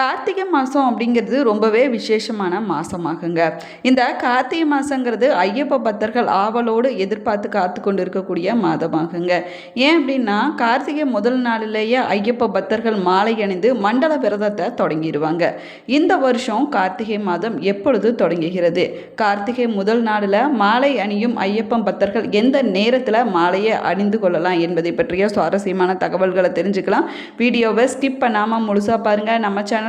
கார்த்திகை மாதம் அப்படிங்கிறது ரொம்பவே விசேஷமான மாதமாகுங்க இந்த கார்த்திகை மாதங்கிறது ஐயப்ப பக்தர்கள் ஆவலோடு எதிர்பார்த்து காத்து கொண்டு இருக்கக்கூடிய மாதமாகுங்க. ஏன் அப்படின்னா கார்த்திகை முதல் நாளிலேயே ஐயப்ப பக்தர்கள் மாலை அணிந்து மண்டல விரதத்தை தொடங்கிடுவாங்க. இந்த வருஷம் கார்த்திகை மாதம் எப்பொழுது தொடங்குகிறது? கார்த்திகை முதல் நாளில் மாலை அணியும் ஐயப்பன் பக்தர்கள் எந்த நேரத்தில் மாலையை அணிந்து கொள்ளலாம் என்பதை பற்றிய சுவாரஸ்யமான தகவல்களை தெரிஞ்சுக்கலாம். வீடியோவை ஸ்கிப் பண்ணாமல் முழுசாக பாருங்கள் நம்ம சேனல்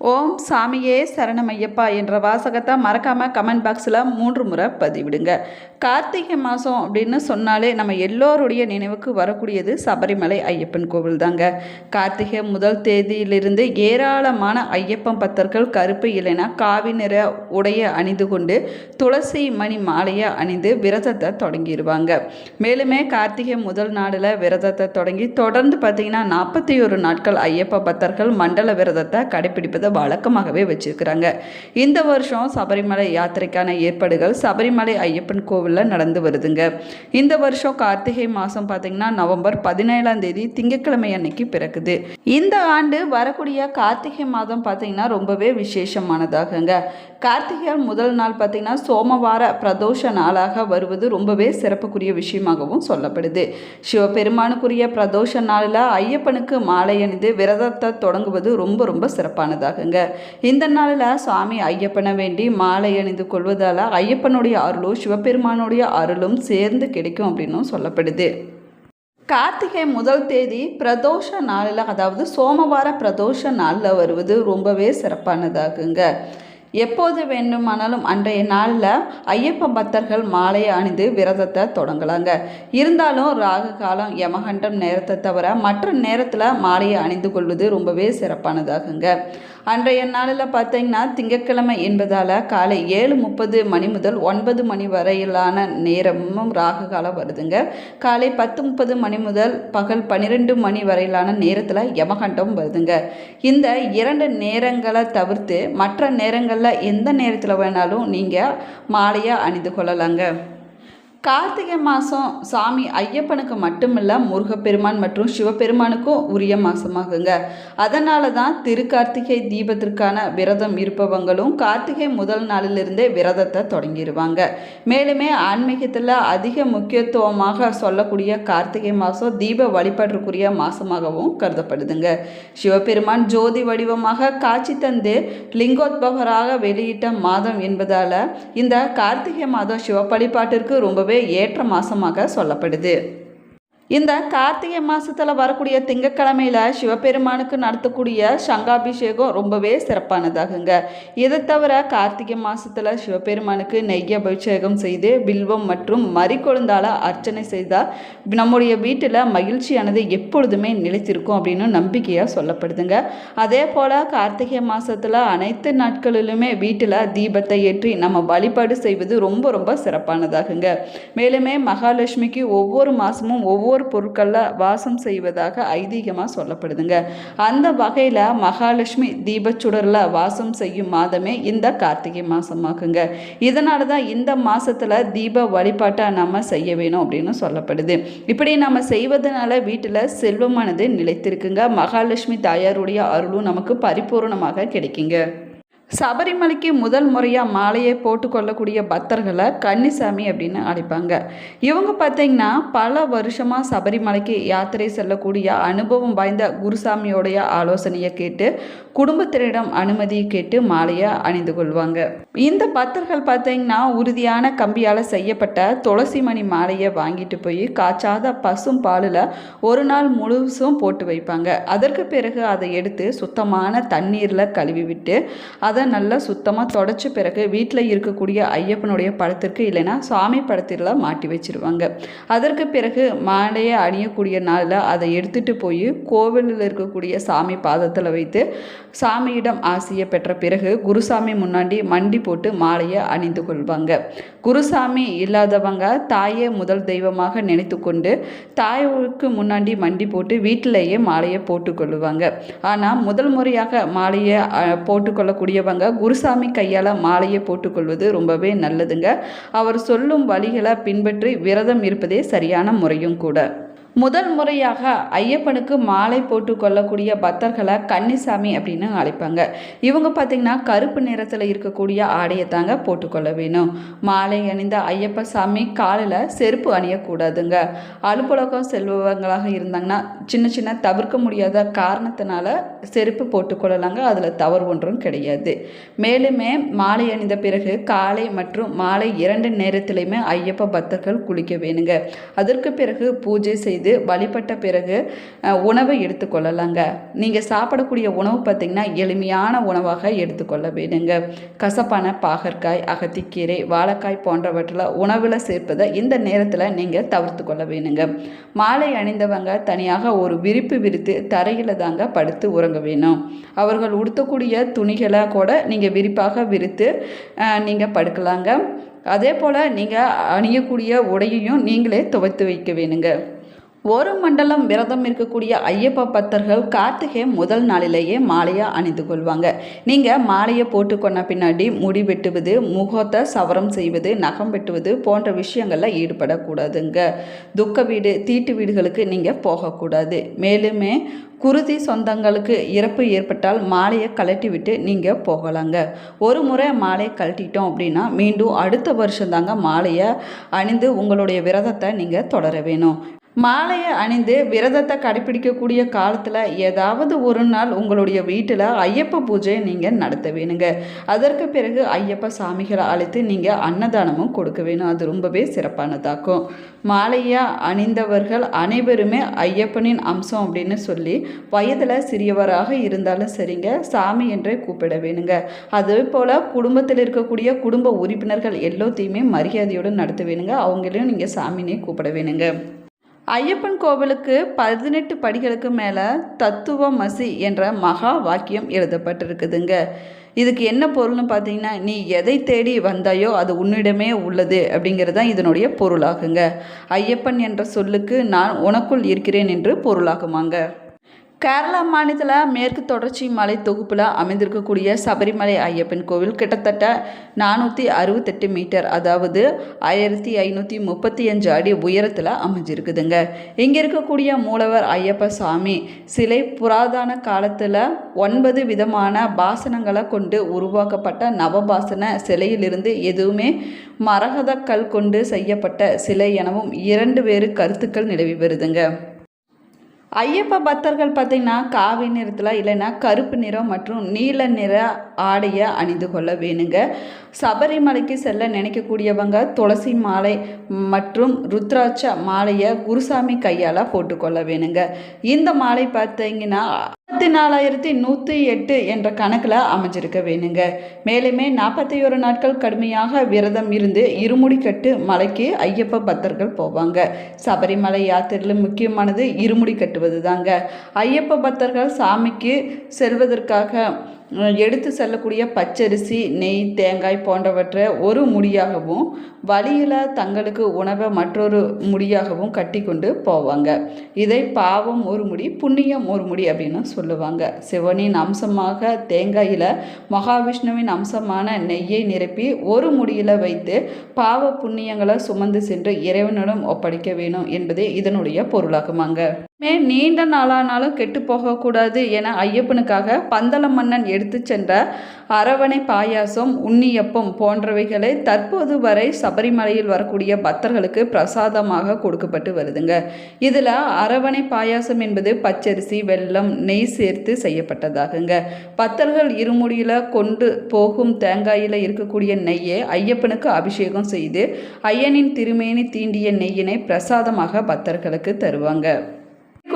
ஓம் சாமியே சரணம் ஐயப்பா என்ற வாசகத்தை மறக்காமல் கமெண்ட் பாக்ஸில் மூன்று முறை பதிவிடுங்க. கார்த்திகை மாதம் அப்படின்னு சொன்னாலே நம்ம எல்லோருடைய நினைவுக்கு வரக்கூடியது சபரிமலை ஐயப்பன் கோவில் தாங்க கார்த்திகை முதல் தேதியிலிருந்து ஏராளமான ஐயப்பன் பக்தர்கள் கருப்பு இல்லைனா காவி நிற உடைய அணிந்து கொண்டு துளசி மணி மாலையை அணிந்து விரதத்தை தொடங்கிடுவாங்க மேலுமே கார்த்திகை முதல் நாளில் விரதத்தை தொடங்கி தொடர்ந்து பார்த்தீங்கன்னா நாற்பத்தி ஒரு நாட்கள் ஐயப்ப பக்தர்கள் மண்டல விரதத்தை கடைபிடிப்பதை வழக்கமாகவே வச்சிருக்கிறாங்க. இந்த வருஷம் சபரிமலை யாத்திரைக்கான ஏற்பாடுகள் சபரிமலை ஐயப்பன் கோவிலில் நடந்து வருதுங்க. இந்த வருஷம் கார்த்திகை மாதம் பார்த்தீங்கன்னா நவம்பர் பதினேழாம் தேதி திங்கட்கிழமை அன்னைக்கு பிறக்குது. இந்த ஆண்டு வரக்கூடிய கார்த்திகை மாதம் பார்த்தீங்கன்னா ரொம்பவே விசேஷமானதாகுங்க. கார்த்திகை முதல் நாள் பார்த்தீங்கன்னா சோமவார பிரதோஷ நாளாக வருவது ரொம்பவே சிறப்புக்குரிய விஷயமாகவும் சொல்லப்படுது. சிவபெருமானுக்குரிய பிரதோஷ நாளில் ஐயப்பனுக்கு மாலை அணிந்து விரதத்தை தொடங்குவது ரொம்ப ரொம்ப சிறப்பானதாக சிறப்பானதாகுங்க இந்த நாளில் சுவாமி ஐயப்பனை வேண்டி மாலை அணிந்து கொள்வதால் ஐயப்பனுடைய அருளும் சிவபெருமானுடைய அருளும் சேர்ந்து கிடைக்கும் அப்படின்னும் சொல்லப்படுது. கார்த்திகை முதல் தேதி பிரதோஷ நாளில் அதாவது சோமவார பிரதோஷ நாளில் வருவது ரொம்பவே சிறப்பானதாகுங்க. எப்போது வேண்டுமானாலும் அன்றைய நாளில் ஐயப்ப பக்தர்கள் மாலையை அணிந்து விரதத்தை தொடங்கலாங்க. இருந்தாலும் ராகு காலம் யமகண்டம் நேரத்தை தவிர மற்ற நேரத்தில் மாலையை அணிந்து கொள்வது ரொம்பவே சிறப்பானதாகுங்க. அன்றைய நாளில் பார்த்தீங்கன்னா திங்கட்கிழமை என்பதால் காலை ஏழு முப்பது மணி முதல் ஒன்பது மணி வரையிலான நேரமும் ராகு காலம் வருதுங்க. காலை பத்து முப்பது மணி முதல் பகல் பன்னிரெண்டு மணி வரையிலான நேரத்தில் யமகண்டம் வருதுங்க. இந்த இரண்டு நேரங்களை தவிர்த்து மற்ற நேரங்களில் எந்த நேரத்தில் வேணாலும் நீங்கள் மாலையாக அணிந்து கொள்ளலாங்க. கார்த்திகை மாதம் சாமி ஐயப்பனுக்கு மட்டுமில்ல முருகப்பெருமான் மற்றும் சிவபெருமானுக்கும் உரிய மாதமாகுங்க அதனால தான் திருக்கார்த்திகை தீபத்திற்கான விரதம் இருப்பவங்களும் கார்த்திகை முதல் நாளிலிருந்தே விரதத்தை தொடங்கிடுவாங்க. மேலுமே ஆன்மீகத்தில் அதிக முக்கியத்துவமாக சொல்லக்கூடிய கார்த்திகை மாதம் தீப வழிபாட்டிற்குரிய மாதமாகவும் கருதப்படுதுங்க. சிவபெருமான் ஜோதி வடிவமாக காட்சி தந்து லிங்கோத்பவராக வெளியிட்ட மாதம் என்பதால் இந்த கார்த்திகை மாதம் சிவ வழிபாட்டிற்கு ரொம்பவே ஏற்ற மாதமாக சொல்லப்படுது. இந்த கார்த்திகை மாதத்தில் வரக்கூடிய திங்கக்கிழமையில் சிவபெருமானுக்கு நடத்தக்கூடிய சங்காபிஷேகம் ரொம்பவே சிறப்பானதாகுங்க. இதை தவிர கார்த்திகை மாதத்தில் சிவபெருமானுக்கு நெய் அபிஷேகம் செய்து பில்வம் மற்றும் மறிக்கொழுந்தால் அர்ச்சனை செய்தால் நம்முடைய வீட்டில் மகிழ்ச்சியானது எப்பொழுதுமே நிலைத்திருக்கும் அப்படின்னு நம்பிக்கையாக சொல்லப்படுதுங்க. அதே போல் கார்த்திகை மாதத்தில் அனைத்து நாட்களிலுமே வீட்டில் தீபத்தை ஏற்றி நம்ம வழிபாடு செய்வது ரொம்ப ரொம்ப சிறப்பானதாகுங்க. மேலுமே மகாலட்சுமிக்கு ஒவ்வொரு மாதமும் ஒவ்வொரு ஒவ்வொரு பொருட்களில் வாசம் செய்வதாக ஐதீகமாக சொல்லப்படுதுங்க. அந்த வகையில் மகாலட்சுமி தீபச்சுடரில் வாசம் செய்யும் மாதமே இந்த கார்த்திகை மாதமாகுங்க இதனால தான் இந்த மாதத்தில் தீப வழிபாட்டை நம்ம செய்ய வேணும் அப்படின்னு சொல்லப்படுது. இப்படி நம்ம செய்வதனால வீட்டில் செல்வமானது நிலைத்திருக்குங்க. மகாலட்சுமி தாயாருடைய அருளும் நமக்கு பரிபூர்ணமாக கிடைக்குங்க. சபரிமலைக்கு முதல் முறையாக மாலையை போட்டுக்கொள்ளக்கூடிய பக்தர்களை கன்னிசாமி அப்படின்னு அழைப்பாங்க. இவங்க பார்த்தீங்கன்னா பல வருஷமாக சபரிமலைக்கு யாத்திரை செல்லக்கூடிய அனுபவம் வாய்ந்த குருசாமியோடைய ஆலோசனையை கேட்டு குடும்பத்தினரிடம் அனுமதியை கேட்டு மாலையை அணிந்து கொள்வாங்க. இந்த பக்தர்கள் பார்த்தீங்கன்னா உறுதியான கம்பியால் செய்யப்பட்ட துளசி மணி மாலையை வாங்கிட்டு போய் காய்ச்சாத பசும் பாலில் ஒரு நாள் முழுசும் போட்டு வைப்பாங்க. அதற்கு பிறகு அதை எடுத்து சுத்தமான தண்ணீரில் கழுவி விட்டு அதை அதை நல்லா சுத்தமாக தொடச்ச பிறகு வீட்டில் இருக்கக்கூடிய ஐயப்பனுடைய படத்திற்கு இல்லைன்னா சாமி படத்தில் மாட்டி வச்சிருவாங்க. அதற்கு பிறகு மாலையை அணியக்கூடிய நாளில் அதை எடுத்துகிட்டு போய் கோவிலில் இருக்கக்கூடிய சாமி பாதத்தில் வைத்து சாமியிடம் ஆசையை பெற்ற பிறகு குருசாமி முன்னாடி மண்டி போட்டு மாலையை அணிந்து கொள்வாங்க. குருசாமி இல்லாதவங்க தாயே முதல் தெய்வமாக நினைத்து கொண்டு தாய்க்கு முன்னாடி மண்டி போட்டு வீட்டிலேயே மாலையை போட்டுக்கொள்ளுவாங்க ஆனால் முதல் முறையாக மாலையை போட்டுக்கொள்ளக்கூடிய போட்டுக்கொள்ளக்கூடியவங்க குருசாமி கையால் மாலையை போட்டுக்கொள்வது ரொம்பவே நல்லதுங்க. அவர் சொல்லும் வழிகளை பின்பற்றி விரதம் இருப்பதே சரியான முறையும் கூட. முதல் முறையாக ஐயப்பனுக்கு மாலை போட்டு கொள்ளக்கூடிய பக்தர்களை கன்னிசாமி அப்படின்னு அழைப்பாங்க. இவங்க பார்த்திங்கன்னா கருப்பு நிறத்தில் இருக்கக்கூடிய ஆடையை தாங்க போட்டுக்கொள்ள வேணும். மாலை அணிந்த ஐயப்ப சாமி காலில் செருப்பு அணியக்கூடாதுங்க. அலுவலகம் செல்பவங்களாக இருந்தாங்கன்னா சின்ன சின்ன தவிர்க்க முடியாத காரணத்தினால செருப்பு போட்டுக்கொள்ளலாங்க அதில் தவறு ஒன்றும் கிடையாது. மேலுமே மாலை அணிந்த பிறகு காலை மற்றும் மாலை இரண்டு நேரத்திலையுமே ஐயப்ப பக்தர்கள் குளிக்க வேணுங்க. அதற்கு பிறகு பூஜை செய்து வழிபட்ட பிறகு உணவை எடுத்துக்கொள்ளலாங்க நீங்கள் சாப்பிடக்கூடிய உணவு பார்த்திங்கன்னா எளிமையான உணவாக எடுத்துக்கொள்ள வேணுங்க கசப்பான பாகற்காய் அகத்திக்கீரை வாழைக்காய் போன்றவற்றில் உணவில் சேர்ப்பதை இந்த நேரத்தில் நீங்கள் தவிர்த்து கொள்ள வேணுங்க மாலை அணிந்தவங்க தனியாக ஒரு விரிப்பு விரித்து தரையில் தாங்க படுத்து உறங்க வேணும். அவர்கள் உடுத்தக்கூடிய துணிகளை கூட நீங்கள் விரிப்பாக விரித்து நீங்கள் படுக்கலாங்க. அதே போல் நீங்கள் அணியக்கூடிய உடையையும் நீங்களே துவைத்து வைக்க வேணுங்க. ஒரு மண்டலம் விரதம் இருக்கக்கூடிய ஐயப்ப பக்தர்கள் கார்த்திகை முதல் நாளிலேயே மாலையாக அணிந்து கொள்வாங்க. நீங்கள் மாலையை போட்டுக்கொண்ட பின்னாடி முடி வெட்டுவது முகத்தை சவரம் செய்வது நகம் வெட்டுவது போன்ற விஷயங்களில் ஈடுபடக்கூடாதுங்க. துக்க வீடு தீட்டு வீடுகளுக்கு நீங்கள் போகக்கூடாது. மேலுமே குருதி சொந்தங்களுக்கு இறப்பு ஏற்பட்டால் மாலையை கழட்டி விட்டு நீங்கள் போகலாங்க. ஒரு முறை மாலையை கழட்டிட்டோம் அப்படின்னா மீண்டும் அடுத்த வருஷம் தாங்க மாலையை அணிந்து உங்களுடைய விரதத்தை நீங்கள் தொடர வேணும். மாலையை அணிந்து விரதத்தை கடைப்பிடிக்கக்கூடிய காலத்தில் ஏதாவது ஒரு நாள் உங்களுடைய வீட்டில் ஐயப்ப பூஜையை நீங்கள் நடத்த வேணுங்க. அதற்கு பிறகு ஐயப்ப சாமிகளை அழைத்து நீங்கள் அன்னதானமும் கொடுக்க வேணும். அது ரொம்பவே சிறப்பானதாக்கும். மாலையாக அணிந்தவர்கள் அனைவருமே ஐயப்பனின் அம்சம் அப்படின்னு சொல்லி வயதில் சிறியவராக இருந்தாலும் சரிங்க சாமி என்றே கூப்பிட வேணுங்க. அதே போல் குடும்பத்தில் இருக்கக்கூடிய குடும்ப உறுப்பினர்கள் எல்லாத்தையுமே மரியாதையோடு நடத்த வேணுங்க. அவங்களையும் நீங்கள் சாமினே கூப்பிட வேணுங்க. ஐயப்பன் கோவிலுக்கு பதினெட்டு படிகளுக்கு மேலே தத்துவமசி என்ற மகா வாக்கியம் எழுதப்பட்டிருக்குதுங்க. இதுக்கு என்ன பொருள்னு பார்த்தீங்கன்னா நீ எதை தேடி வந்தாயோ அது உன்னிடமே உள்ளது அப்படிங்கிறது தான் இதனுடைய பொருளாகுங்க. ஐயப்பன் என்ற சொல்லுக்கு நான் உனக்குள் இருக்கிறேன் என்று பொருளாகுமாங்க. கேரளா மாநிலத்தில் மேற்கு தொடர்ச்சி மலை தொகுப்பில் அமைந்திருக்கக்கூடிய சபரிமலை ஐயப்பன் கோவில் கிட்டத்தட்ட நானூற்றி அறுபத்தெட்டு மீட்டர் அதாவது ஆயிரத்தி ஐநூற்றி முப்பத்தி அஞ்சு அடி உயரத்தில் அமைஞ்சிருக்குதுங்க. இங்கே இருக்கக்கூடிய மூலவர் ஐயப்ப சாமி சிலை புராதன காலத்தில் ஒன்பது விதமான பாசனங்களை கொண்டு உருவாக்கப்பட்ட நவபாசன சிலையிலிருந்து எதுவுமே மரகத கல் கொண்டு செய்யப்பட்ட சிலை எனவும் இரண்டு வேறு கருத்துக்கள் நிலவி வருதுங்க. ஐயப்ப பக்தர்கள் பார்த்திங்கன்னா காவி நிறத்தில் இல்லைன்னா கருப்பு நிறம் மற்றும் நீல நிற ஆடையை அணிந்து கொள்ள வேணுங்க. சபரிமலைக்கு செல்ல நினைக்கக்கூடியவங்க துளசி மாலை மற்றும் ருத்ராட்ச மாலையை குருசாமி கையால் போட்டுக்கொள்ள வேணுங்க. இந்த மாலை பார்த்தீங்கன்னா முப்பத்தி நாலாயிரத்தி நூற்றி எட்டு என்ற கணக்கில் அமைஞ்சிருக்க வேணுங்க. மேலுமே நாற்பத்தி ஒரு நாட்கள் கடுமையாக விரதம் இருந்து இருமுடி கட்டு மலைக்கு ஐயப்ப பக்தர்கள் போவாங்க. சபரிமலை யாத்திரையில் முக்கியமானது இருமுடி கட்டுவது தாங்க ஐயப்ப பக்தர்கள் சாமிக்கு செல்வதற்காக எடுத்து செல்லக்கூடிய பச்சரிசி நெய் தேங்காய் போன்றவற்றை ஒரு முடியாகவும் வழியில் தங்களுக்கு உணவை மற்றொரு முடியாகவும் கட்டி கொண்டு போவாங்க. இதை பாவம் ஒரு முடி புண்ணியம் ஒரு முடி அப்படின்னு சொல்லுவாங்க. சிவனின் அம்சமாக தேங்காயில் மகாவிஷ்ணுவின் அம்சமான நெய்யை நிரப்பி ஒரு முடியில் வைத்து பாவ புண்ணியங்களை சுமந்து சென்று இறைவனிடம் ஒப்படைக்க வேணும் என்பதே இதனுடைய பொருளாகுமாங்க. மே நீண்ட நாளானாலும் கெட்டு போகக்கூடாது என ஐயப்பனுக்காக பந்தள மன்னன் எடுத்து சென்ற அரவணை பாயாசம் உண்ணியப்பம் போன்றவைகளை தற்போது வரை சபரிமலையில் வரக்கூடிய பக்தர்களுக்கு பிரசாதமாக கொடுக்கப்பட்டு வருதுங்க. இதில் அரவணை பாயாசம் என்பது பச்சரிசி வெல்லம் நெய் சேர்த்து செய்யப்பட்டதாகுங்க. பக்தர்கள் இருமுடியில் கொண்டு போகும் தேங்காயில் இருக்கக்கூடிய நெய்யை ஐயப்பனுக்கு அபிஷேகம் செய்து ஐயனின் திருமேனி தீண்டிய நெய்யினை பிரசாதமாக பக்தர்களுக்கு தருவாங்க.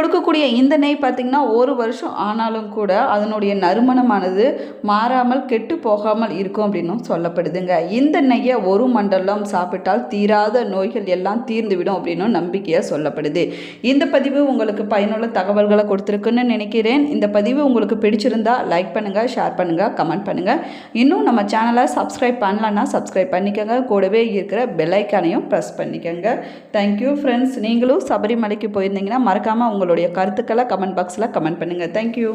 கொடுக்கக்கூடிய இந்த நெய் பார்த்திங்கன்னா ஒரு வருஷம் ஆனாலும் கூட அதனுடைய நறுமணமானது மாறாமல் கெட்டு போகாமல் இருக்கும் அப்படின்னும் சொல்லப்படுதுங்க. இந்த நெய்யை ஒரு மண்டலம் சாப்பிட்டால் தீராத நோய்கள் எல்லாம் தீர்ந்துவிடும் அப்படின்னும் நம்பிக்கையாக சொல்லப்படுது. இந்த பதிவு உங்களுக்கு பயனுள்ள தகவல்களை கொடுத்துருக்குன்னு நினைக்கிறேன். இந்த பதிவு உங்களுக்கு பிடிச்சிருந்தா லைக் பண்ணுங்கள் ஷேர் பண்ணுங்கள் கமெண்ட் பண்ணுங்கள் இன்னும் நம்ம சேனலை சப்ஸ்கிரைப் பண்ணலன்னா சப்ஸ்கிரைப் பண்ணிக்கோங்க. கூடவே இருக்கிற பெல்லைக்கானையும் ப்ரெஸ் பண்ணிக்கோங்க. தேங்க்யூ ஃப்ரெண்ட்ஸ் நீங்களும் சபரிமலைக்கு போயிருந்தீங்கன்னா மறக்காமல் உங்களுக்கு உங்களுடைய கருத்துக்களை கமெண்ட் பாக்ஸில் கமெண்ட் பண்ணுங்கள் தேங்க்யூ